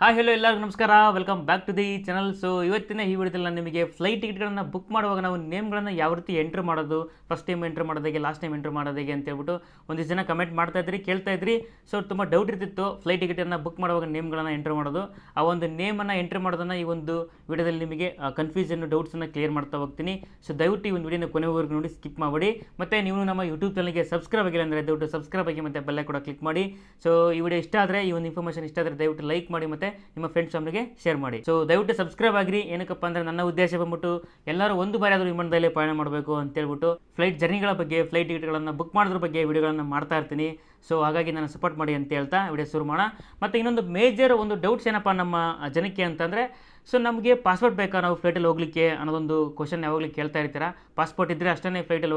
Hi hello ಎಲ್ಲರಿಗೂ ನಮಸ್ಕಾರ. Welcome back to the channel so ಇವತ್ತಿನ ಈ ವಿಡಿಯೋದಲ್ಲಿ ನಾನು ನಿಮಗೆ ಫ್ಲೈಟ್ ಟಿಕೆಟ್ಗಳನ್ನು ಬುಕ್ ಮಾಡುವಾಗ ನಾವು ನೇಮ್ಗಳನ್ನು ಯಾವ ರೀತಿ ಎಂಟ್ರ್ ಮಾಡೋದು ಫಸ್ಟ್ ಟೈಮ್ ಎಂಟ್ರ್ ಮಾಡೋದಾಗೆ ಲಾಸ್ಟ್ ಟೈಮ್ ಎಂಟ್ರ್ ಮಾಡೋದಾಗೆ ಅಂತ ಹೇಳ್ಬಿಟ್ಟು ಒಂದಿಷ್ಟು ಜನ ಕಮೆಂಟ್ ಮಾಡ್ತಾ ಇದ್ರಿ, ಕೇಳ್ತಾ ಇದ್ರಿ. ಸೊ ತುಂಬ ಡೌಟ್ ಇರ್ತಿತ್ತು ಫ್ಲೈಟ್ ಟಿಕೆಟನ್ನು ಬುಕ್ ಮಾಡುವಾಗ ನೇಮ್ಗಳನ್ನು ಎಂಟ್ರ್ ಮಾಡೋದು. ಆ ಒಂದು ನೇಮನ್ನು ಎಂಟ್ರ್ ಮಾಡೋದನ್ನು ಈ ಒಂದು ವಿಡಿಯೋದಲ್ಲಿ ನಿಮಗೆ ಕನ್ಫ್ಯೂಷನ್ ಡೌಟ್ಸನ್ನು ಕ್ಲಿಯರ್ ಮಾಡ್ತಾ ಹೋಗ್ತೀನಿ. ಸೊ ದಯವಿಟ್ಟು ಈ ಒಂದು ವಿಡಿಯೋನ ಕೊನೆವರೆಗೂ ನೋಡಿ ಸ್ಕಿಪ್ ಮಾಡಿ ಮತ್ತು ನೀವು ನಮ್ಮ ಯೂಟ್ಯೂಬ್ ಚಾನಲ್ಗೆ ಸಬ್ಸ್ಕ್ರೈಬ್ ಆಗಿಲ್ಲ ಅಂದರೆ ದಯವಿಟ್ಟು ಸಬ್ಸ್ಕ್ರೈಬ್ ಆಗಿ ಮತ್ತು ಬೆಲ್ಲ ಕೂಡ ಕ್ಲಿಕ್ ಮಾಡಿ. ಸೊ ಈ ವಿಡಿಯೋ ಇಷ್ಟ ಆದರೆ, ಈ ಒಂದು ಇನ್ಫಾರ್ಮೇಷನ್ ಇಷ್ಟ ಆದರೆ ದಯವಿಟ್ಟು ಲೈಕ್ ಮಾಡಿ ಮತ್ತು ನಿಮ್ಮ ಫ್ರೆಂಡ್ಸ್ ಫ್ಯಾಮಿಲಿಗೆ ಶೇರ್ ಮಾಡಿ. ಸೊ ದಯವಿಟ್ಟು ಸಬ್ಸ್ಕ್ರೈಬ್ ಆಗಿರಿ. ಏನಕ್ಕಪ್ಪ ಅಂದರೆ ನನ್ನ ಉದ್ದೇಶ ಬಂದ್ಬಿಟ್ಟು ಎಲ್ಲರೂ ಒಂದು ಬಾರಿ ಆದರೂ ವಿಮಾನದಲ್ಲಿ ಪ್ರಯಾಣ ಮಾಡಬೇಕು ಅಂತ ಹೇಳ್ಬಿಟ್ಟು ಫ್ಲೈಟ್ ಜರ್ನಿಗಳ ಬಗ್ಗೆ ಫ್ಲೈಟ್ ಟಿಕೆಟ್ಗಳನ್ನು ಬುಕ್ ಮಾಡೋದ್ರ ಬಗ್ಗೆ ವಿಡಿಯೋಗಳನ್ನು ಮಾಡ್ತಾ ಇರ್ತೀನಿ. ಸೊ ಹಾಗಾಗಿ ನಾನು ಸಪೋರ್ಟ್ ಮಾಡಿ ಅಂತ ಹೇಳ್ತಾ ವಿಡಿಯೋ ಶುರು ಮಾಡೋಣ. ಮತ್ತು ಇನ್ನೊಂದು ಮೇಜರ್ ಒಂದು ಡೌಟ್ಸ್ ಏನಪ್ಪ ನಮ್ಮ ಜನಕ್ಕೆ ಅಂತಂದರೆ ಸೊ ನಮಗೆ ಪಾಸ್ಪೋರ್ಟ್ ಬೇಕಾ? ನಾವು ಫ್ಲೈಟಲ್ಲಿ ಹೋಗಲಿಕ್ಕೆ ಅನ್ನೋದೊಂದು ಕ್ವಶನ್ ಯಾವಾಗಲೂ ಕೇಳ್ತಾ ಇರ್ತೀರಾ? ಪಾಸ್ಪೋರ್ಟ್ ಇದ್ದರೆ ಅಷ್ಟೇ ಫ್ಲೈಟಲ್ಲಿ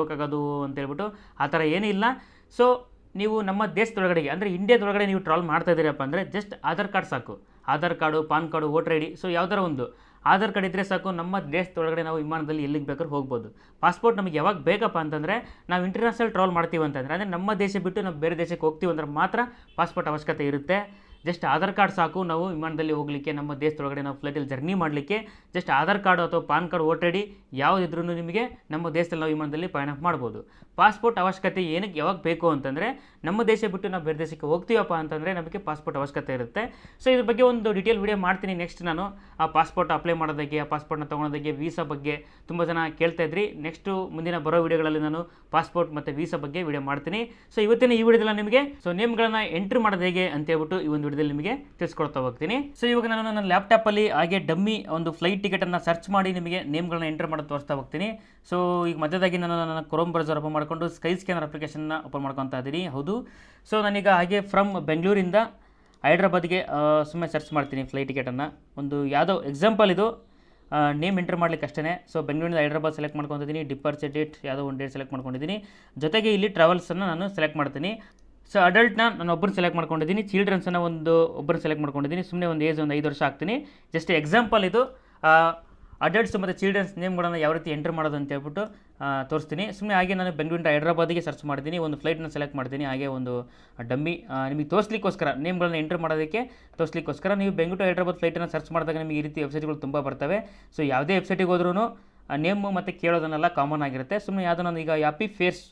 ಅಂತ ಹೇಳ್ಬಿಟ್ಟು ಆ ಥರ ಏನಿಲ್ಲ ಸೊ ನೀವು ನಮ್ಮ ದೇಶದೊಳಗಡೆಗೆ, ಅಂದರೆ ಇಂಡಿಯಾದೊಳಗಡೆ ನೀವು ಟ್ರಾವೆಲ್ ಮಾಡ್ತಾ ಇದ್ದೀರಪ್ಪ ಅಂದರೆ ಜಸ್ಟ್ ಆಧಾರ್ ಕಾರ್ಡ್ ಸಾಕು. Aadhaar card, PAN card, voter I D, so ಯಾವ್ದಾರ ಒಂದು. ಆಧಾರ್ ಕಾರ್ಡ್ ಇದ್ದರೆ ಸಾಕು, ನಮ್ಮ ದೇಶದೊಳಗಡೆ ನಾವು ವಿಮಾನದಲ್ಲಿ ಎಲ್ಲಿಗೆ ಬೇಕಾದ್ರೂ ಹೋಗ್ಬೋದು. ಪಾಸ್ಪೋರ್ಟ್ ನಮಗೆ ಯಾವಾಗ ಬೇಕಪ್ಪ ಅಂತಂದರೆ, ನಾವು ಇಂಟರ್ನ್ಯಾಷನಲ್ ಟ್ರಾವೆಲ್ ಮಾಡ್ತೀವಿ ಅಂತಂದರೆ, ಅಂದರೆ ನಮ್ಮ ದೇಶ ಬಿಟ್ಟು ನಾವು ಬೇರೆ ದೇಶಕ್ಕೆ ಹೋಗ್ತೀವಿ ಅಂದ್ರೆ ಮಾತ್ರ ಪಾಸ್ಪೋರ್ಟ್ ಅವಶ್ಯಕತೆ ಇರುತ್ತೆ. ಜಸ್ಟ್ ಆಧಾರ್ ಕಾರ್ಡ್ ಸಾಕು, ನಾವು ವಿಮಾನದಲ್ಲಿ ಹೋಗಲಿಕ್ಕೆ, ನಮ್ಮ ದೇಶದೊಳಗಡೆ ನಾವು ಫ್ಲೈಟಲ್ಲಿ ಜರ್ನಿ ಮಾಡಲಿಕ್ಕೆ ಜಸ್ಟ್ ಆಧಾರ್ ಕಾರ್ಡು ಅಥವಾ ಪಾನ್ ಕಾರ್ಡ್ ಡಿ ಯಾವುದಿದ್ರೂ ನಿಮಗೆ ನಮ್ಮ ದೇಶದಲ್ಲಿ ನಾವು ವಿಮಾನದಲ್ಲಿ ಪಯಣ ಮಾಡ್ಬೋದು. ಪಾಸ್ಪೋರ್ಟ್ ಅವಶ್ಯಕತೆ ಏನಕ್ಕೆ ಯಾವಾಗ ಬೇಕು ಅಂತಂದರೆ, ನಮ್ಮ ದೇಶ ಬಿಟ್ಟು ನಾವು ಬೇರೆ ದೇಶಕ್ಕೆ ಹೋಗ್ತೀವಪ್ಪ ಅಂತಂದರೆ ನಮಗೆ ಪಾಸ್ಪೋರ್ಟ್ ಅವಶ್ಯಕತೆ ಇರುತ್ತೆ. ಸೊ ಇದ್ರ ಬಗ್ಗೆ ಒಂದು ಡೀಟೇಲ್ ವಿಡಿಯೋ ಮಾಡ್ತೀನಿ ನೆಕ್ಸ್ಟ್ ನಾನು. ಆ ಪಾಸ್ಪೋರ್ಟ್ ಅಪ್ಲೈ ಮಾಡೋದಕ್ಕೆ, ಆ ಪಾಸ್ಪೋರ್ಟ್ನ ತೊಗೊಳೋದಕ್ಕೆ ವೀಸಾ ಬಗ್ಗೆ ತುಂಬ ಜನ ಕೇಳ್ತಾ ಇದ್ರಿ. ನೆಕ್ಸ್ಟು ಮುಂದಿನ ಬರೋ ವಿಡಿಯೋಗಳಲ್ಲಿ ನಾನು ಪಾಸ್ಪೋರ್ಟ್ ಮತ್ತು ವೀಸಾ ಬಗ್ಗೆ ವಿಡಿಯೋ ಮಾಡ್ತೀನಿ. ಸೊ ಇವತ್ತಿನ ಈ ವಿಡಿಯೋದಲ್ಲಿ ನಿಮಗೆ ಸೊ ನೇಮ್ಗಳನ್ನು ಎಂಟ್ರಿ ಮಾಡೋದು ಹೇಗೆ ಅಂತ ಹೇಳ್ಬಿಟ್ಟು ಈ ಒಂದು ವಿಡಿಯೋದಲ್ಲಿ ನಿಮಗೆ ತಿಳಿಸ್ಕೊಡ್ತಾ ಹೋಗ್ತೀನಿ. ಸೊ ಇವಾಗ ನಾನು ನನ್ನ ಲ್ಯಾಪ್ಟಾಪಲ್ಲಿ ಹಾಗೆ ಡಮ್ಮಿ ಒಂದು ಫ್ಲೈಟ್ ಟಿಕೆಟನ್ನು ಸರ್ಚ್ ಮಾಡಿ ನಿಮಗೆ ನೇಮ್ಗಳನ್ನ ಎಂಟರ್ ಮಾಡೋದು ತೋರಿಸ್ತಾ ಹೋಗ್ತೀನಿ. ಸೊ ಈಗ ಮಧ್ಯದಾಗಿ ನಾನು ನನ್ನ ಕ್ರೋಮ್ ಬ್ರೌಸರ್ ಓಪನ್ ಮಾಡಿಕೊಂಡು ಸ್ಕೈ ಸ್ಕ್ಯಾನರ್ ಅಪ್ಲಿಕೇಶನ್ನ ಓಪನ್ ಮಾಡ್ಕೊತಾ ಇದ್ದೀನಿ. ಹೌದು. ಸೊ ನಾನೀಗ ಹಾಗೆ ಫ್ರಮ್ ಬೆಂಗಳೂರಿಂದ ಹೈದ್ರಾಬಾದ್ಗೆ ಸುಮ್ಮನೆ ಸರ್ಚ್ ಮಾಡ್ತೀನಿ ಫ್ಲೈಟ್ ಟಿಕೆಟನ್ನು ಒಂದು ಯಾವುದೋ ಎಕ್ಸಾಂಪಲ್ ಇದು. ನೇಮ್ ಎಂಟರ್ ಮಾಡ್ಲಿಕ್ಕೆ ಅಷ್ಟೇ ಸೊ ಬೆಂಗಳೂರಿಂದ ಹೈದ್ರಾಬಾದ್ ಸೆಲೆಕ್ಟ್ ಮಾಡ್ಕೊತಿದ್ದೀನಿ ಡಿಪಾರ್ಚರ್ ಡೇಟ್ ಯಾವುದೋ ಒಂದು ಡೇಟ್ ಸೆಲೆಕ್ಟ್ ಮಾಡ್ಕೊಂಡಿದ್ದೀನಿ. ಜೊತೆಗೆ ಇಲ್ಲಿ ಟ್ರಾವೆಲ್ಸನ್ನು ನಾನು ಸೆಲೆಕ್ಟ್ ಮಾಡ್ತೀನಿ. ಸೊ ಅಡಲ್ಟ್ನ ನಾನು ಒಬ್ಬರು ಸೆಲೆಕ್ಟ್ ಮಾಡ್ಕೊಂಡಿದ್ದೀನಿ. ಚಿಲ್ಡ್ರನ್ಸನ್ನ ಒಂದು ಒಬ್ಬರು ಸೆಲೆಕ್ಟ್ ಮಾಡ್ಕೊಂಡಿದ್ದೀನಿ. ಸುಮ್ಮನೆ ಒಂದು ಏಜ್ ಒಂದು ಐದು ವರ್ಷ ಹಾಕ್ತೀನಿ. ಜಸ್ಟ್ ಎಕ್ಸಾಂಪಲ್ ಇದು. ಅಡಲ್ಟ್ಸ್ ಮತ್ತು ಚಿಲ್ಡ್ರನ್ಸ್ ನೇಮ್ಗಳನ್ನು ಯಾವ ರೀತಿ ಎಂಟರ್ ಮಾಡೋದು ಅಂತ ಹೇಳ್ಬಿಟ್ಟು ತೋರಿಸ್ತೀನಿ. ಸುಮ್ಮನೆ ಹಾಗೆ ನಾನು ಬೆಂಗಳೂರಿಂದ ಹೈದರಾಬಾದಿಗೆ ಸರ್ಚ್ ಮಾಡ್ತೀನಿ. ಒಂದು ಫ್ಲೈಟ್ನ ಸೆಲೆಕ್ಟ್ ಮಾಡ್ತೀನಿ. ಹಾಗೆ ಒಂದು ಡಮ್ಮಿ ನಿಮಗೆ ತೋರಿಸ್ಲಿಕ್ಕೋಸ್ಕರ ನೇಮ್ಗಳನ್ನ ಎಂಟರ್ ಮಾಡೋದಕ್ಕೆ ತೋರಿಸ್ಲಿಕ್ಕೋಸ್ಕರ ನೀವು ಬೆಂಗಳೂರು ಹೈದರಾಬಾದ್ ಫ್ಲೈಟನ್ನು ಸರ್ಚ್ ಮಾಡಿದಾಗ ನಿಮಗೆ ಈ ರೀತಿ ವೆಬ್ಸೈಟ್ಗಳು ತುಂಬ ಬರ್ತವೆ. ಸೊ ಯಾವುದೇ ವೆಬ್ಸೈಟಿಗೆ ಹೋದ್ರೂ ನೇಮು ಮತ್ತು ಕೇಳೋದನ್ನೆಲ್ಲ ಕಾಮನ್ ಆಗಿರುತ್ತೆ. ಸುಮ್ಮನೆ ಯಾವುದೋ ನಾನು ಈಗ ಯಾಪಿ ಫೇರ್ಸ್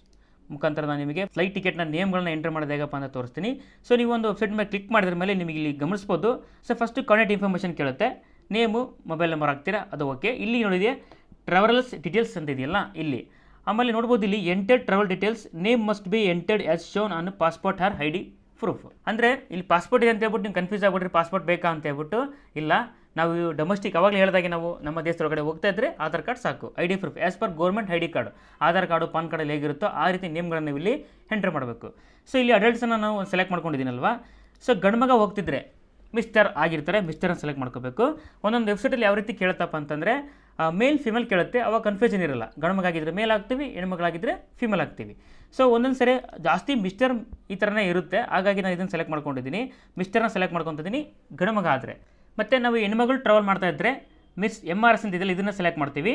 ಮುಖಾಂತರ ನಾನು ನಿಮಗೆ ಫ್ಲೈಟ್ ಟಿಕೆಟ್ನ ನೇಮ್ಗಳನ್ನ ಎಂಟರ್ ಮಾಡೋದು ಹೇಗಪ್ಪ ಅಂತ ತೋರಿಸ್ತೀನಿ. ಸೊ ನೀವು ಒಂದು ವೆಬ್ಸೈಟ್ ಮೇಲೆ ಕ್ಲಿಕ್ ಮಾಡಿದ್ರ ಮೇಲೆ ನಿಮಗೆ ಇಲ್ಲಿ ಗಮನಿಸ್ಬೋದು. ಸೊ ಫಸ್ಟು ಕಾಂಟ್ಯಾಕ್ಟ್ ಇನ್ಫಾರ್ಮೇಷನ್ ಕೇಳುತ್ತೆ. ನೇಮು ಮೊಬೈಲ್ ನಂಬರ್ ಹಾಕ್ತೀರಾ? ಅದು ಓಕೆ ಇಲ್ಲಿ ನೋಡಿದೆ ಟ್ರಾವೆಲ್ಸ್ ಡೀಟೇಲ್ಸ್ ಅಂತ ಇದೆಯಲ್ಲ, ಇಲ್ಲಿ. ಆಮೇಲೆ ನೋಡ್ಬೋದು ಇಲ್ಲಿ entered travel details name must be entered as shown on passport or I D proof ಅಂದರೆ, ಇಲ್ಲಿ ಪಾಸ್ಪೋರ್ಟ್ ಇದೆ ಅಂತ ಹೇಳ್ಬಿಟ್ಟು ನೀವು ಕನ್ಫ್ಯೂಸ್ ಆಗ್ಬಿಟ್ರಿ ಪಾಸ್ಪೋರ್ಟ್ ಬೇಕಾ ಅಂತ ಹೇಳ್ಬಿಟ್ಟು, ಇಲ್ಲ. ನಾವು ಡೊಮೆಸ್ಟಿಕ್ ಅವಾಗಲೇ ಹೇಳಿದಾಗೆ ನಾವು ನಮ್ಮ ದೇಶದೊಳಗಡೆ ಹೋಗ್ತಾ ಇದ್ದರೆ ಆಧಾರ್ ಕಾರ್ಡ್ ಸಾಕು. I D proof as per government I D card Aadhaar card, PAN ಕಾರ್ಡಲ್ಲಿ ಹೇಗಿರುತ್ತೋ ಆ ರೀತಿ ನೇಮ್ಗಳನ್ನು ಇಲ್ಲಿ ಎಂಟರ್ ಮಾಡಬೇಕು. ಸೊ ಇಲ್ಲಿ ಅಡಲ್ಟ್ಸನ್ನು ನಾವು ಸೆಲೆಕ್ಟ್ ಮಾಡ್ಕೊಂಡಿದ್ದೀನಲ್ವಾ? ಸೊ ಗಂಡ್ಮಗ ಹೋಗ್ತಿದ್ರೆ ಮಿಸ್ಟರ್ ಆಗಿರ್ತಾರೆ ಮಿಸ್ಟರನ್ನು ಸೆಲೆಕ್ಟ್ ಮಾಡ್ಕೋಬೇಕು. ಒಂದೊಂದು ವೆಬ್ಸೈಟಲ್ಲಿ ಯಾವ ರೀತಿ ಕೇಳುತ್ತಪ್ಪ ಅಂತಂದರೆ ಮೇಲ್ ಫಿಮೇಲ್ ಕೇಳುತ್ತೆ, ಅವಾಗ ಕನ್ಫ್ಯೂಷನ್ ಇರಲ್ಲ. ಗಂಡ್ಮಗಾಗಿದ್ದರೆ ಮೇಲ್ ಆಗ್ತೀವಿ ಹೆಣ್ಮಗಳಾಗಿದ್ದರೆ ಫಿಮೇಲ್ ಆಗ್ತೀವಿ. ಸೊ ಒಂದೊಂದು ಸರಿ ಜಾಸ್ತಿ ಮಿಸ್ಟರ್ ಈ ಥರನೇ ಇರುತ್ತೆ. ಹಾಗಾಗಿ ನಾನು ಇದನ್ನು ಸೆಲೆಕ್ಟ್ ಮಾಡ್ಕೊಂಡಿದ್ದೀನಿ. ಮಿಸ್ಟರ್ನ ಸೆಲೆಕ್ಟ್ ಮಾಡ್ಕೊತಿದ್ದೀನಿ ಗಣಮಗ ಆದರೆ. ಮತ್ತು ನಾವು ಹೆಣ್ಮಗಳು ಟ್ರಾವೆಲ್ ಮಾಡ್ತಾ ಇದ್ದರೆ ಮಿಸ್ ಎಂ ಆರ್ ಎಸ್ ಅಂತ ಇದೆಯಲ್ಲ, ಇದನ್ನು ಸೆಲೆಕ್ಟ್ ಮಾಡ್ತೀವಿ.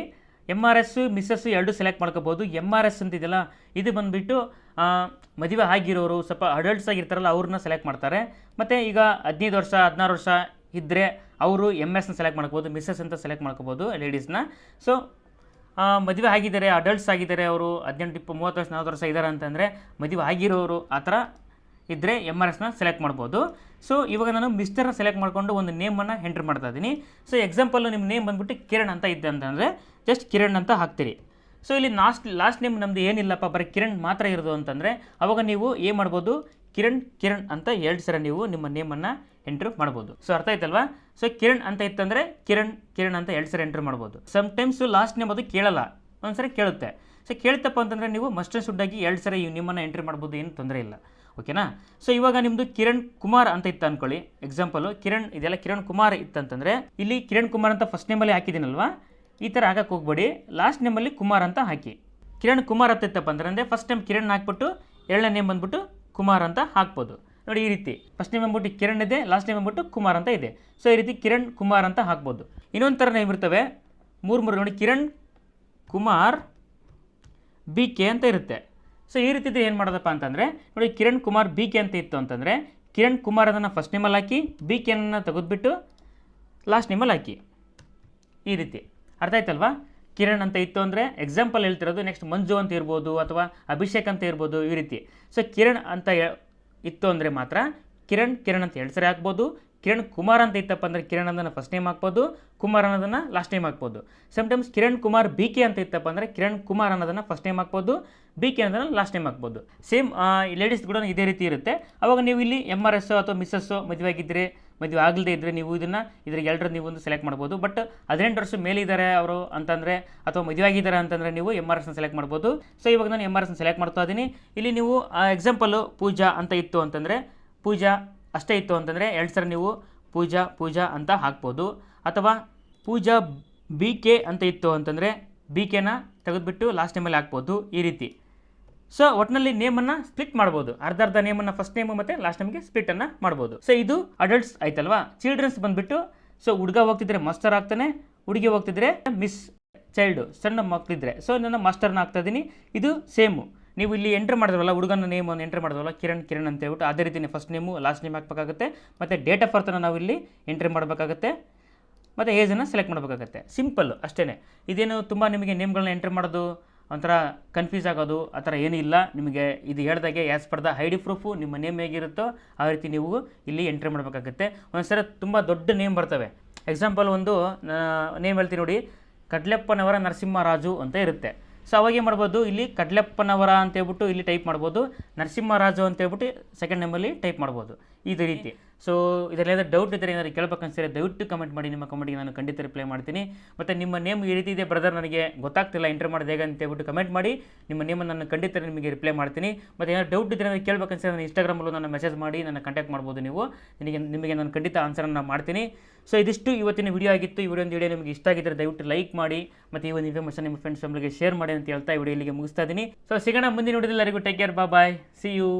ಎಂ ಆರ್ ಎಸ್ಸು ಮಿಸ್ಸಸ್ಸು ಎರಡು ಸೆಲೆಕ್ಟ್ ಮಾಡ್ಕೋಬೋದು. ಎಂ ಆರ್ ಎಸ್ ಅಂತ ಇದೆಯಲ್ಲ, ಇದು ಬಂದುಬಿಟ್ಟು ಮದುವೆ ಆಗಿರೋರು, ಸ್ವಲ್ಪ ಅಡಲ್ಟ್ಸ್ ಆಗಿರ್ತಾರಲ್ಲ, ಅವ್ರನ್ನ ಸೆಲೆಕ್ಟ್ ಮಾಡ್ತಾರೆ. ಮತ್ತು ಈಗ ಹದಿನೈದು ವರ್ಷ, ಹದಿನಾರು ವರ್ಷ ಇದ್ದರೆ ಅವರು ಎಂ ಎಸ್ನ ಸೆಲೆಕ್ಟ್ ಮಾಡ್ಕೋಬೋದು ಮಿಸ್ಸಸ್ ಅಂತ ಸೆಲೆಕ್ಟ್ ಮಾಡ್ಕೋಬೋದು ಲೇಡೀಸ್ನ ಸೊ ಮದುವೆ ಆಗಿದ್ದಾರೆ ಅಡಲ್ಟ್ಸ್ ಆಗಿದ್ದಾರೆ, ಅವರು ಹದಿನೆಂಟು ಇಪ್ಪ ಮೂವತ್ತು ವರ್ಷ, ನಲ್ವತ್ತು ವರ್ಷ ಇದ್ದಾರೆ ಅಂತಂದರೆ, ಮದುವೆ ಆಗಿರೋರು ಆ ಥರ ಇದ್ದರೆ ಎಂ ಆರ್ ಎಸ್ನ ಸೆಲೆಕ್ಟ್ ಮಾಡ್ಬೋದು. ಸೊ ಇವಾಗ ನಾನು ಮಿಸ್ಟರ್ನ ಸೆಲೆಕ್ಟ್ ಮಾಡಿಕೊಂಡು ಒಂದು ನೇಮನ್ನು ಎಂಟ್ರ್ ಮಾಡ್ತಾ ಇದ್ದೀನಿ. ಸೊ ಎಕ್ಸಾಂಪಲ್ಲು ನಿಮ್ಮ ನೇಮ್ ಬಂದುಬಿಟ್ಟು ಕಿರಣ್ ಅಂತ ಇದ್ದೆ ಅಂತಂದರೆ ಜಸ್ಟ್ ಕಿರಣ್ ಅಂತ ಹಾಕ್ತೀರಿ. ಸೊ ಇಲ್ಲಿ ಲಾಸ್ಟ್ ಲಾಸ್ಟ್ ನೇಮ್ ನಮ್ಮದು ಏನಿಲ್ಲಪ್ಪ, ಬರೀ ಕಿರಣ್ ಮಾತ್ರ ಇರೋದು ಅಂತಂದರೆ, ಅವಾಗ ನೀವು ಏನು ಮಾಡ್ಬೋದು, ಕಿರಣ್ ಕಿರಣ್ ಅಂತ ಎರಡು ಸರ ನೀವು ನಿಮ್ಮ ನೇಮನ್ನು ಎಂಟ್ರ್ ಮಾಡ್ಬೋದು. ಸೊ ಅರ್ಥ ಆಯ್ತಲ್ವಾ? ಸೊ ಕಿರಣ್ ಅಂತ ಇತ್ತಂದರೆ, ಕಿರಣ್ ಕಿರಣ್ ಅಂತ ಎರಡು ಸರ ಎಂಟ್ರ್ ಮಾಡ್ಬೋದು. ಸಮ್ಟೈಮ್ಸ್ ಲಾಸ್ಟ್ ನೇಮ್ ಅದು ಕೇಳಲ್ಲ, ಒಂದ್ಸರಿ ಕೇಳುತ್ತೆ. ಸೊ ಕೇಳ್ತಪ್ಪ ಅಂತಂದರೆ ನೀವು ಮಸ್ಟ್ ಸುಡ್ಡಾಗಿ ಎರಡು ಸರ ನಿಮ್ಮನ್ನು ಎಂಟ್ರಿ ಮಾಡ್ಬೋದು, ಏನು ತೊಂದರೆ ಇಲ್ಲ. ಓಕೆನಾ? ಸೊ ಇವಾಗ ನಿಮ್ಮದು ಕಿರಣ್ ಕುಮಾರ್ ಅಂತ ಇತ್ತು ಅನ್ಕೊಳ್ಳಿ. ಎಕ್ಸಾಂಪಲು ಕಿರಣ್, ಇದೆಲ್ಲ ಕಿರಣ್ ಕುಮಾರ್ ಇತ್ತಂತಂದರೆ, ಇಲ್ಲಿ ಕಿರಣ್ ಕುಮಾರ್ ಅಂತ ಫಸ್ಟ್ ನೇಮಲ್ಲಿ ಹಾಕಿದ್ದೀನಲ್ವಾ? ಈ ಥರ ಹಾಕಕ್ಕೆ ಹೋಗ್ಬೇಡಿ. ಲಾಸ್ಟ್ ನೇಮಲ್ಲಿ ಕುಮಾರ್ ಅಂತ ಹಾಕಿ. ಕಿರಣ್ ಕುಮಾರ್ ಅಂತ ಇತ್ತಪ್ಪ ಅಂದ್ರೆ, ಅಂದರೆ ಫಸ್ಟ್ ನೇಮ್ ಕಿರಣ್ ಹಾಕ್ಬಿಟ್ಟು, ಎರಡನೇ ನೇಮ್ ಬಂದ್ಬಿಟ್ಟು ಕುಮಾರ್ ಅಂತ ಹಾಕ್ಬೋದು. ನೋಡಿ ಈ ರೀತಿ. ಫಸ್ಟ್ ನೇಮ್ ಬಂದ್ಬಿಟ್ಟು ಕಿರಣ್ ಇದೆ ಲಾಸ್ಟ್ ನೇಮ್ ಬಂದ್ಬಿಟ್ಟು ಕುಮಾರ್ ಅಂತ ಇದೆ. ಸೊ ಈ ರೀತಿ ಕಿರಣ್ ಕುಮಾರ್ ಅಂತ ಹಾಕ್ಬೋದು. ಇನ್ನೊಂದು ಥರ ನೇಮ್ ಇರ್ತವೆ. ಮೂರು ಮೂರು ನೋಡಿ, ಕಿರಣ್ ಕುಮಾರ್ ಬಿ ಕೆ ಅಂತ ಇರುತ್ತೆ. ಸೊ ಈ ರೀತಿ ಏನು ಮಾಡೋದಪ್ಪ ಅಂತಂದರೆ, ನೋಡಿ ಕಿರಣ್ ಕುಮಾರ್ ಬಿ ಕೆ ಅಂತ ಇತ್ತು ಅಂತಂದರೆ, ಕಿರಣ್ ಕುಮಾರ್ ಅದನ್ನು ಫಸ್ಟ್ ನೇಮಲ್ಲಿ ಹಾಕಿ, ಬಿ ಕೆನನ್ನು ತೆಗೆದುಬಿಟ್ಟು ಲಾಸ್ಟ್ ನೇಮಲ್ಲಿ ಹಾಕಿ. ಈ ರೀತಿ. ಅರ್ಥ ಆಯ್ತಲ್ವಾ? ಕಿರಣ್ ಅಂತ ಇತ್ತು ಅಂದರೆ ಎಕ್ಸಾಂಪಲ್ ಹೇಳ್ತಿರೋದು ನೆಕ್ಸ್ಟ್ ಮಂಜು ಅಂತ ಇರ್ಬೋದು ಅಥವಾ ಅಭಿಷೇಕ್ ಅಂತ ಇರ್ಬೋದು ಈ ರೀತಿ. ಸೊ ಕಿರಣ್ ಅಂತ ಇತ್ತು ಅಂದರೆ ಮಾತ್ರ ಕಿರಣ್ ಕಿರಣ್ ಅಂತ ಎರಡು ಸರಿ ಹಾಕ್ಬೋದು ಕಿರಣ್ ಕುಮಾರ್ ಅಂತ ಇತ್ತಪ್ಪ ಅಂದರೆ ಕಿರಣ್ ಅನ್ನೋದನ್ನು ಫಸ್ಟ್ ನೇಮ್ ಹಾಕ್ಬೋದು, ಕುಮಾರ್ ಅನ್ನೋದನ್ನು ಲಾಸ್ಟ್ ನೇಮ್ ಹಾಕ್ಬೋದು. Sometimes Kiran Kumar B K ಅಂತ ಇತ್ತಪ್ಪ ಅಂದರೆ ಕಿರಣ್ ಕುಮಾರ್ ಅನ್ನೋದನ್ನು ಫಸ್ಟ್ ನೇಮ್ ಹಾಕ್ಬೋದು ಬಿ ಕೆ ಅನ್ನೋದನ್ನು ಲಾಸ್ಟ್ ನೇಮ್ ಹಾಕ್ಬೋದು. ಸೇಮ್ ಲೇಡೀಸ್ ಕೂಡ ಇದೇ ರೀತಿ ಇರುತ್ತೆ. ಅವಾಗ ನೀವು ಇಲ್ಲಿ ಎಂ ಆರ್ ಎಸ್ ಅಥವಾ ಮಿಸ್ಸಸ್ಸು ಮದುವೆ ಆಗಿದ್ದರೆ ಮದುವೆ ಆಗಲ್ದೇ ಇದ್ದರೆ ನೀವು ಇದನ್ನು ಇದ್ರಿಗೆ ಎಲ್ಲರೂ ನೀವು ಒಂದು ಸೆಲೆಕ್ಟ್ ಮಾಡ್ಬೋದು. ಬಟ್ ಹದಿನೆಂಟು ವರ್ಷ ಮೇಲಿದ್ದಾರೆ ಅವರು ಅಂತಂದರೆ ಅಥವಾ ಮದುವೆ ಆಗಿದ್ದಾರೆ ಅಂತಂದರೆ ನೀವು ಎಂ ಆರ್ ಎಸ್ನ ಸೆಲೆಕ್ಟ್ ಮಾಡ್ಬೋದು. ಸೊ ಇವಾಗ ನಾನು ಎಂ ಆರ್ ಎಸ್ನ ಸೆಲೆಕ್ಟ್ ಮಾಡ್ತಾ ಇದ್ದೀನಿ. ಇಲ್ಲಿ ನೀವು ಎಕ್ಸಾಂಪಲು ಪೂಜಾ ಅಂತ ಇತ್ತು ಅಂತಂದರೆ, ಪೂಜಾ ಅಷ್ಟೇ ಇತ್ತು ಅಂತಂದರೆ ಎರಡು ಸರ್ ನೀವು ಪೂಜಾ ಪೂಜಾ ಅಂತ ಹಾಕ್ಬೋದು. ಅಥವಾ ಪೂಜಾ ಬಿ ಕೆ ಅಂತ ಇತ್ತು ಅಂತಂದರೆ ಬಿ ಕೆನ ತೆಗೆದುಬಿಟ್ಟು ಲಾಸ್ಟ್ ನೇಮಲ್ಲಿ ಹಾಕ್ಬೋದು ಈ ರೀತಿ. ಸೊ ಒಟ್ಟಿನಲ್ಲಿ ನೇಮನ್ನು ಸ್ಪ್ಲಿಟ್ ಮಾಡ್ಬೋದು. ಅರ್ಧ ಅರ್ಧ ನೇಮನ್ನು ಫಸ್ಟ್ ನೇಮು ಮತ್ತು ಲಾಸ್ಟ್ ನೇಮ್ಗೆ ಸ್ಪ್ಲಿಟನ್ನು ಮಾಡ್ಬೋದು. ಸೊ ಇದು ಅಡಲ್ಟ್ಸ್ ಆಯ್ತಲ್ವಾ? ಚಿಲ್ಡ್ರನ್ಸ್ ಬಂದುಬಿಟ್ಟು ಸೊ ಹುಡುಗ ಹೋಗ್ತಿದ್ರೆ ಮಾಸ್ಟರ್ ಆಗ್ತಾನೆ, ಹುಡುಗಿ ಹೋಗ್ತಿದ್ರೆ ಮಿಸ್ ಚೈಲ್ಡು ಸಣ್ಣ ಮಕ್ಕಳಿದ್ರೆ ಸೊ ನಾನು ಮಾಸ್ಟರ್ನ ಹಾಕ್ತಾ ಇದ್ದೀನಿ ಇದು ಸೇಮು ನೀವು ಇಲ್ಲಿ ಎಂಟ್ರ್ ಮಾಡಿದ್ರಲ್ಲ, ಹುಡುಗನ ನೇಮ್ ಒಂದು ಎಂಟ್ರ್ ಮಾಡಿದ್ರಲ್ಲ, ಕಿರಣ್ ಕಿರಣ್ ಅಂತ ಹೇಳ್ಬಿಟ್ಟು ಅದೇ ರೀತಿ ಫಸ್ಟ್ ನೇಮು ಲಾಸ್ಟ್ ನೇಮ್ ಹಾಕಬೇಕಾಗುತ್ತೆ. ಮತ್ತು ಡೇಟ್ ಆಫ್ ಬರ್ತನ್ನು ನಾವು ಇಲ್ಲಿ ಎಂಟ್ರಿ ಮಾಡಬೇಕಾಗುತ್ತೆ. ಮತ್ತು ಏಜನ್ನು ಸೆಲೆಕ್ಟ್ ಮಾಡಬೇಕಾಗತ್ತೆ. ಸಿಂಪಲ್ ಅಷ್ಟೇ ಇದೇನು ತುಂಬ ನಿಮಗೆ ನೇಮ್ಗಳನ್ನ ಎಂಟ್ರ್ ಮಾಡೋದು, ಒಂಥರ ಕನ್ಫ್ಯೂಸ್ ಆಗೋದು, ಆ ಥರ ಏನೂ ಇಲ್ಲ. ನಿಮಗೆ ಇದು ಹೇಳ್ದಾಗೆ as per the D proof ನಿಮ್ಮ ನೇಮ್ ಹೇಗಿರುತ್ತೋ ಆ ರೀತಿ ನೀವು ಇಲ್ಲಿ ಎಂಟ್ರಿ ಮಾಡಬೇಕಾಗುತ್ತೆ. ಒಂದ್ಸಲ ತುಂಬ ದೊಡ್ಡ ನೇಮ್ ಬರ್ತವೆ. ಎಕ್ಸಾಂಪಲ್ ಒಂದು ನೇಮ್ ಹೇಳ್ತೀನಿ ನೋಡಿ. ಕಡ್ಲೆಪ್ಪನವರ ನರಸಿಂಹರಾಜು ಅಂತ ಇರುತ್ತೆ. ಸೊ ಅವಾಗ ಏನು ಮಾಡ್ಬೋದು? ಇಲ್ಲಿ ಕಡ್ಲೆಪ್ಪನವರ ಅಂತೇಳ್ಬಿಟ್ಟು ಇಲ್ಲಿ ಟೈಪ್ ಮಾಡ್ಬೋದು. ನರಸಿಂಹರಾಜು ಅಂತೇಳ್ಬಿಟ್ಟು ಸೆಕೆಂಡ್ ನೇಮಲ್ಲಿ ಟೈಪ್ ಮಾಡ್ಬೋದು. ಇದೇ ರೀತಿ. ಸೊ ಇದರಲ್ಲಿ ಡೌಟ್ ಇದ್ದರೆ ಏನಾದ್ರು ಕೇಳಬೇಕನ್ಸಿದ್ರೆ ದಯವಿಟ್ಟು ಕಮೆಂಟ್ ಮಾಡಿ. ನಿಮ್ಮ ಕಮೆಂಟ್ಗೆ ನಾನು ಖಂಡಿತ ರಿಪ್ಲೈ ಮಾಡ್ತೀನಿ. ಮತ್ತು ನಿಮ್ಮ ನೇಮ್ ಈ ರೀತಿ ಇದೆ ಬ್ರದರ್ ನನಗೆ ಗೊತ್ತಾಗ್ತಿಲ್ಲ ಎಂಟರ್ ಮಾಡೋದು ಹೇಗೆ ಅಂತ ಹೇಳ್ಬಿಟ್ಟು ಕಮೆಂಟ್ ಮಾಡಿ. ನಿಮ್ಮ ನೇಮನ್ನು ನಾನು ಖಂಡಿತ ನಿಮಗೆ ರಿಪ್ಲೈ ಮಾಡ್ತೀನಿ. ಮತ್ತು ಏನಾದ್ರು ಡೌಟ್ ಇದ್ದರೆ ನನಗೆ ಕೇಳಬೇಕನ್ಸಿದ್ರೆ ನಾನು ಇನ್ಸ್ಟಾಗ್ರಾಮಲ್ಲೂ ನನ್ನ ಮೆಸೇಜ್ ಮಾಡಿ, ನನ್ನ ಕಾಂಟ್ಯಾಕ್ಟ್ ಮಾಡ್ಬೋದು ನೀವು. ನಿಮಗೆ ನಿಮಗೆ ನಾನು ಖಂಡಿತ ಆನ್ಸರನ್ನು ಮಾಡ್ತೀನಿ. ಸೊ ಇದಿಷ್ಟು ಇವತ್ತಿನ ವಿಡಿಯೋ ಆಗಿತ್ತು. ಈ ವಿಡಿಯೋ ವಿಡಿಯೋ ನಿಮಗೆ ಇಷ್ಟ ಆಗಿದ್ದರೆ ದಯವಿಟ್ಟು ಲೈಕ್ ಮಾಡಿ. ಮತ್ತು ಈ ಒಂದು ಇನ್ಫಾರ್ಮೇಷನ್ ನಿಮ್ಮ ಫ್ರೆಂಡ್ಸ್ ಫ್ಯಾಮಿಲಿಗೆ ಶೇರ್ ಮಾಡಿ ಅಂತ ಹೇಳ್ತಾ ಈ ವಿಡಿಯೋ ಇಲ್ಲಿಗೆ ಮುಗಿಸ್ತಾ ಇದ್ದೀನಿ. ಸೊ ಸಿಗೋಣ ಮುಂದಿನ ವಿಡಿಯೋದಲ್ಲಿ ಎಲ್ಲರಿಗೂ ಟೇಕ್ ಕೇರ್ ಬಾ ಬಾಯ್ ಸಿ ಯು